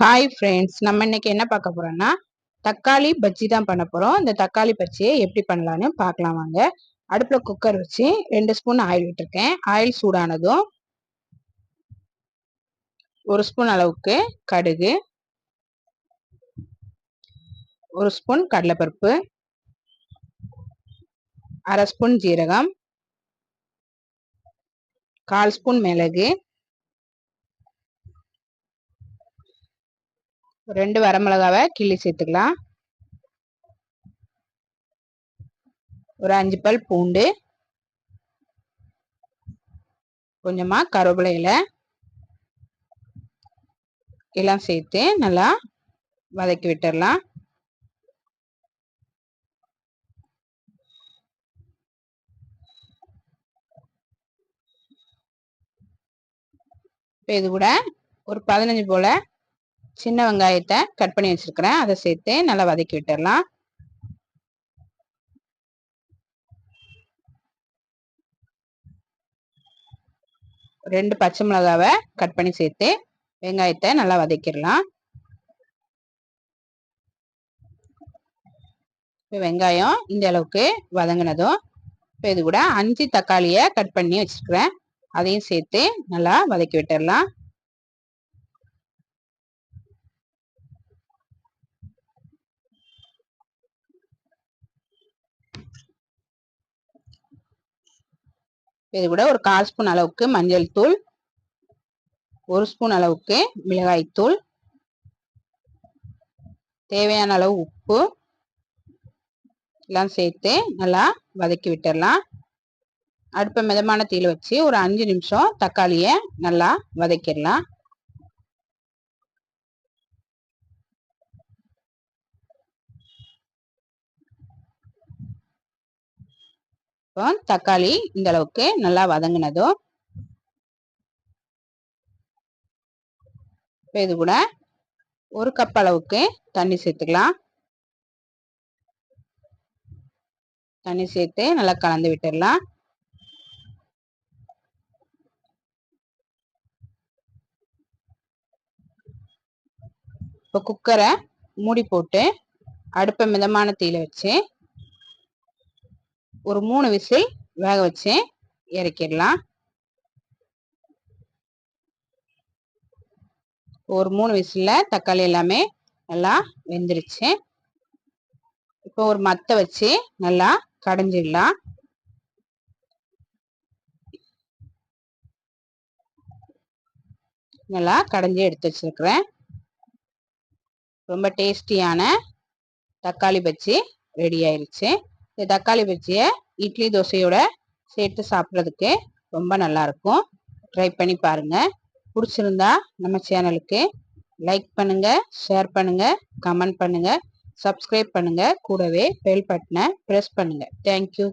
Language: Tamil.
ஹாய் ஃப்ரெண்ட்ஸ் நம்ம இன்னைக்கு என்ன பார்க்க போறோம்னா தக்காளி பஜ்ஜி தான் பண்ண போறோம். இந்த தக்காளி பஜ்ஜியை எப்படி பண்ணலான்னு பார்க்கலாம் வாங்க. அடுப்பில் குக்கர் வச்சு ரெண்டு ஸ்பூன் ஆயில் விட்டுருக்கேன். ஆயில் சூடானதும் ஒரு ஸ்பூன் அளவுக்கு கடுகு ஒரு ஸ்பூன் கடலைப்பருப்பு அரை ஸ்பூன் ஜீரகம் கால் ஸ்பூன் மிளகு ரெண்டு வரமிளகாவை கிள்ளி சேர்த்துக்கலாம். ஒரு அஞ்சு பல் பூண்டு. கொஞ்சமாக கருவேப்பிலை இலை எல்லாம் சேர்த்து நல்லா வதக்கி விட்டுடலாம் இப்போ இது கூட ஒரு பதினஞ்சு போல் சின்ன வெங்காயத்தை கட் பண்ணி வச்சிருக்கிறேன். அதை சேர்த்து நல்லா வதக்கி விட்டுடலாம். ரெண்டு பச்சை மிளகாவை கட் பண்ணி சேர்த்து வெங்காயத்தை நல்லா வதக்கிடலாம். இப்போ வெங்காயம் இந்த அளவுக்கு வதங்கினதும் இப்போ இது கூட அஞ்சு தக்காளியை கட் பண்ணி வச்சுருக்கிறேன். அதையும் சேர்த்து நல்லா வதக்கி விட்டுடலாம். இது கூட ஒரு கால் ஸ்பூன் அளவுக்கு மஞ்சள் தூள் ஒரு ஸ்பூன் அளவுக்கு மிளகாய் தூள் தேவையான அளவு உப்பு எல்லாம் சேர்த்து நல்லா வதக்கி விட்டுடலாம். அடுப்பை மிதமான தீயில் வச்சு ஒரு அஞ்சு நிமிஷம் தக்காளியை நல்லா வதக்கிடலாம். இப்போ தக்காளி இந்த அளவுக்கு நல்லா வதங்கினதும் இப்போ இது கூட ஒரு கப் அளவுக்கு தண்ணி சேர்த்துக்கலாம். தண்ணி சேர்த்து நல்லா கலந்து விட்டுடலாம். இப்போ குக்கரை மூடி போட்டு அடுப்பை மிதமான தீயில வச்சு ஒரு மூணு விசில் வேக வச்சு இறக்கிடலாம். ஒரு மூணு விசிலில் தக்காளி எல்லாமே நல்லா வெந்துருச்சு. இப்போ ஒரு மத்தை வச்சு நல்லா கடைஞ்சிடலாம். நல்லா கடைஞ்சி எடுத்து வச்சிருக்கிறேன். ரொம்ப டேஸ்டியான தக்காளி பஜ்ஜி ரெடி ஆயிடுச்சு இந்த தக்காளி பஜ்ஜியை இட்லி தோசையோட சேர்த்து சாப்பிட்றதுக்கு ரொம்ப நல்லாயிருக்கும் ட்ரை பண்ணி பாருங்கள் பிடிச்சிருந்தா நம்ம சேனலுக்கு லைக் பண்ணுங்கள் ஷேர் பண்ணுங்கள் கமெண்ட் பண்ணுங்கள் சப்ஸ்கிரைப் பண்ணுங்கள் கூடவே பெல் பட்டனை ப்ரெஸ் பண்ணுங்கள் தேங்க்யூ